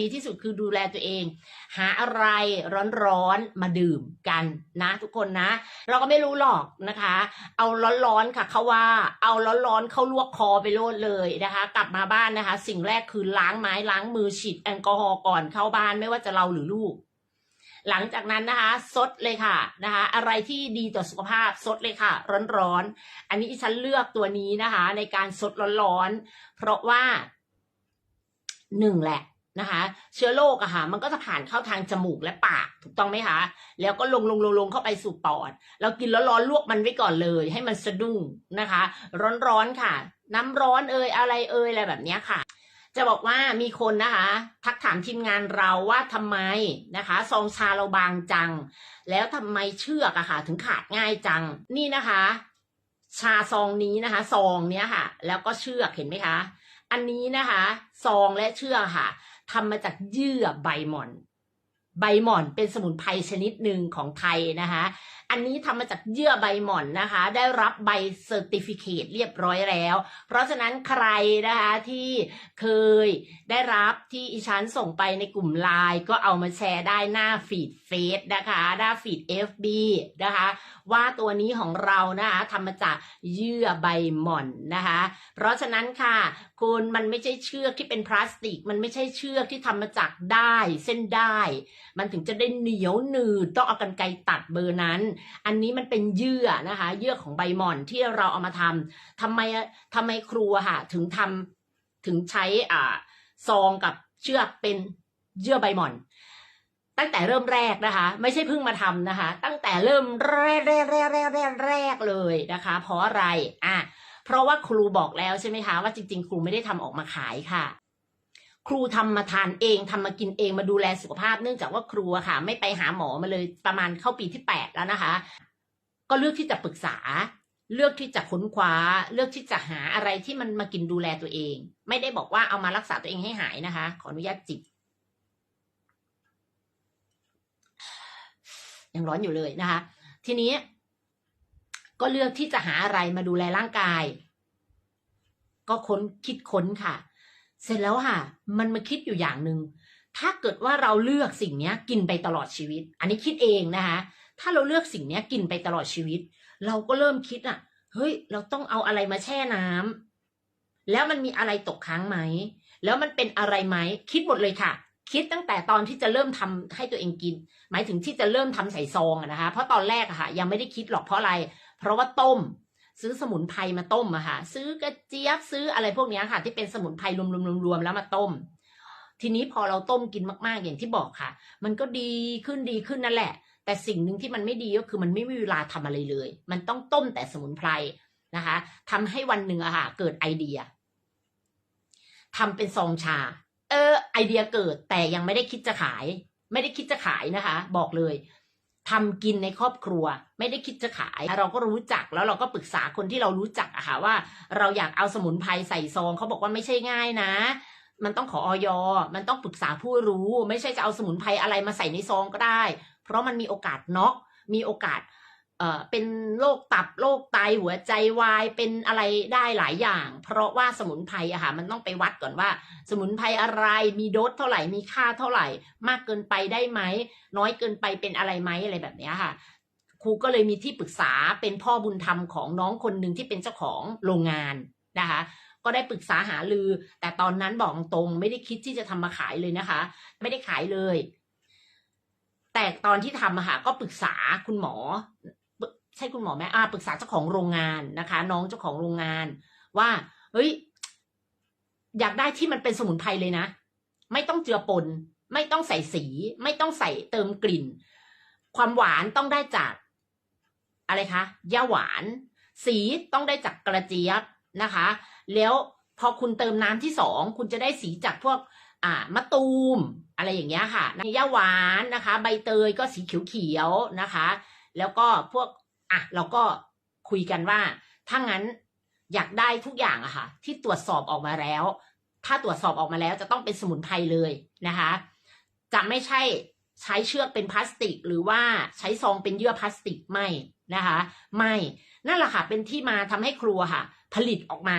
ดีที่สุดคือดูแลตัวเอง หาอะไรร้อนๆมาดื่มกันนะทุกคนนะ เราก็ไม่รู้หรอกนะคะ เอาร้อนๆค่ะเขาว่า เอาร้อนๆเข้าลวกคอไปโลดเลยนะคะ กลับมาบ้านนะคะ สิ่งแรกคือล้างไม้ล้างมือฉีดแอลกอฮอล์ก่อนเข้าบ้านไม่ว่าจะเราหรือลูกหลังจากนั้นนะคะซดเลยค่ะนะคะ อะไรที่ดีต่อสุขภาพซดเลยค่ะ ร้อนๆ อันนี้ฉันเลือกตัวนี้นะคะ ในการซดร้อนๆ เพราะว่าหนึ่งแหละ นะคะ เชื้อโรคอะค่ะมันก็จะผ่านเข้าทางจมูกและปากถูกต้องไหมคะ แล้วก็ลงลงลงลงเข้าไปสู่ปอด เรากินร้อนๆลวกมันไว้ก่อนเลย ให้มันสะดุ้งนะคะ ร้อนๆค่ะ น้ำร้อนเอ่ยอะไรเอ่ยอะไรแบบนี้ค่ะ จะบอกว่ามีคนนะคะ ทักถามทีมงานเราว่าทำไมนะคะซองชาเราบางจัง แล้วทำไมเชือกอะค่ะ ถึงขาดง่ายจังนี่นะคะ ชาซองนี้นะคะซองเนี้ยค่ะ แล้วก็เชือกเห็นไหมคะ อันนี้นะคะ ซองและเชือกค่ะ ทำมาจากเยื่อใบหม่อน ใบหม่อนเป็นสมุนไพรชนิดหนึ่งของไทยนะคะ อันนี้ทำมาจากเยื่อใบหม่อนนะคะ ได้รับใบเซอร์ติฟิเคตเรียบร้อยแล้ว เพราะฉะนั้นใครนะคะที่เคยได้รับที่อีชันส่งไปในกลุ่มไลน์ก็เอามาแชร์ได้หน้าฟีดเฟซนะคะ หน้าฟีด FB นะคะ ว่าตัวนี้ของเรานะคะทำมาจากเยื่อใบหม่อนนะคะ เพราะฉะนั้นค่ะคุณมันไม่ใช่เชือกที่เป็นพลาสติก มันไม่ใช่เชือกที่ทำมาจากได้เส้นได้มันถึงจะได้เหนียวหนืดต้องเอากันไกรตัดเบอร์นั้น อันนี้มันเป็นเยื่อนะคะเยื่อของใบหม่อนที่เราเอามาทำทำไมทำไมครูค่ะ ถึงทำถึงใช้อ่าซองกับเชือกเป็นเยื่อใบหม่อน ตั้งแต่เริ่มแรกนะคะ ไม่ใช่เพิ่งมาทำนะคะ ตั้งแต่เริ่มแรกแรกแรกแรกแรกแรกเลยนะคะ เพราะอะไรอะเพราะว่าครูบอกแล้วใช่ไหมคะว่าจริง ๆ ครูไม่ได้ทำออกมาขายค่ะ ครูทำมาทานเองทำมากินเองมาดูแลสุขภาพ เนื่องจากว่าครูอะค่ะ ไม่ไปหาหมอมาเลยประมาณเข้าปีที่แปดแล้วนะคะ ก็เลือกที่จะปรึกษา เลือกที่จะค้นคว้า เลือกที่จะหาอะไรที่มันมากินดูแลตัวเอง ไม่ได้บอกว่าเอามารักษาตัวเองให้หายนะคะ ขออนุญาตจิบยังร้อนอยู่เลยนะคะ ทีนี้ ก็เลือกที่จะหาอะไรมาดูแลร่างกาย ก็ค้นคิดค้นค่ะ เสร็จแล้วค่ะ มันมาคิดอยู่อย่างหนึ่งถ้าเกิดว่าเราเลือกสิ่งเนี้ยกินไปตลอดชีวิต อันนี้คิดเองนะคะ ถ้าเราเลือกสิ่งเนี้ยกินไปตลอดชีวิต เราก็เริ่มคิดอะ เฮ้ย เราต้องเอาอะไรมาแช่น้ำแล้วมันมีอะไรตกค้างไหม แล้วมันเป็นอะไรไหม คิดหมดเลยค่ะ คิดตั้งแต่ตอนที่จะเริ่มทำให้ตัวเองกิน หมายถึงที่จะเริ่มทำใส่ซองอะนะคะ เพราะตอนแรกอะค่ะ ยังไม่ได้คิดหรอกเพราะอะไร เพราะว่าต้ม ซื้อสมุนไพรมาต้มอะค่ะ ซื้อกระเจี๊ยบซื้ออะไรพวกนี้ค่ะ ที่เป็นสมุนไพรรวมๆๆๆแล้วมาต้ม ทีนี้พอเราต้มกินมากๆอย่างที่บอกค่ะ มันก็ดีขึ้นดีขึ้นนั่นแหละ แต่สิ่งหนึ่งที่มันไม่ดีก็คือมันไม่มีเวลาทำอะไรเลย มันต้องต้มแต่สมุนไพรนะคะทำให้วันหนึ่งอะค่ะ เกิดไอเดียทำเป็นซองชา เออ ไอเดียเกิดแต่ยังไม่ได้คิดจะขาย ไม่ได้คิดจะขายนะคะ บอกเลย ทำกินในครอบครัว ไม่ได้คิดจะขาย เราก็รู้จักแล้วเราก็ปรึกษาคนที่เรารู้จักอะค่ะว่า เราอยากเอาสมุนไพรใส่ซองเขาบอกว่าไม่ใช่ง่ายนะ มันต้องขอออยมันต้องปรึกษาผู้รู้ ไม่ใช่จะเอาสมุนไพรอะไรมาใส่ในซองก็ได้ เพราะมันมีโอกาสน็อกมีโอกาส เอ่อเป็นโรคตับโรคไตหัวใจวายเป็นอะไรได้หลายอย่าง เพราะว่าสมุนไพรอะค่ะมันต้องไปวัดก่อนว่า สมุนไพรอะไรมีโดสเท่าไหร่มีค่าเท่าไหร่ มากเกินไปได้ไหมน้อยเกินไปเป็นอะไรไหมอะไรแบบนี้ค่ะครูก็เลยมีที่ปรึกษาเป็นพ่อบุญธรรมของน้องคนหนึ่งที่เป็นเจ้าของโรงงานนะคะก็ได้ปรึกษาหาลือ แต่ตอนนั้นบอกตรงไม่ได้คิดที่จะทำมาขายเลยนะคะ ไม่ได้ขายเลย แต่ตอนที่ทำอะค่ะก็ปรึกษาคุณหมอ ใช่คุณหมอไหมอ่าปรึกษาเจ้าของโรงงานนะคะ น้องเจ้าของโรงงาน ว่า เฮ้ย อยากได้ที่มันเป็นสมุนไพรเลยนะ ไม่ต้องเจือปน ไม่ต้องใส่สี ไม่ต้องใส่เติมกลิ่น ความหวานต้องได้จาก อะไรคะย่าหวาน สีต้องได้จากกระเจี๊ยบนะคะ แล้วพอคุณเติมน้ำที่สองคุณจะได้สีจากพวก อ่ามะตูม อะไรอย่างเงี้ยค่ะย่าหวานนะคะ ใบเตยก็สีเขียวๆนะคะ แล้วก็พวก อะเราก็คุยกันว่า ถ้างั้นอยากได้ทุกอย่างอะค่ะ ที่ตรวจสอบออกมาแล้ว ถ้าตรวจสอบออกมาแล้วจะต้องเป็นสมุนไพรเลยนะคะ จะไม่ใช่ใช้เชือกเป็นพลาสติก หรือว่าใช้ซองเป็นเยื่อพลาสติกไม่นะคะ ไม่นั่นแหละค่ะเป็นที่มาทำให้ครัวค่ะ ผลิตออกมา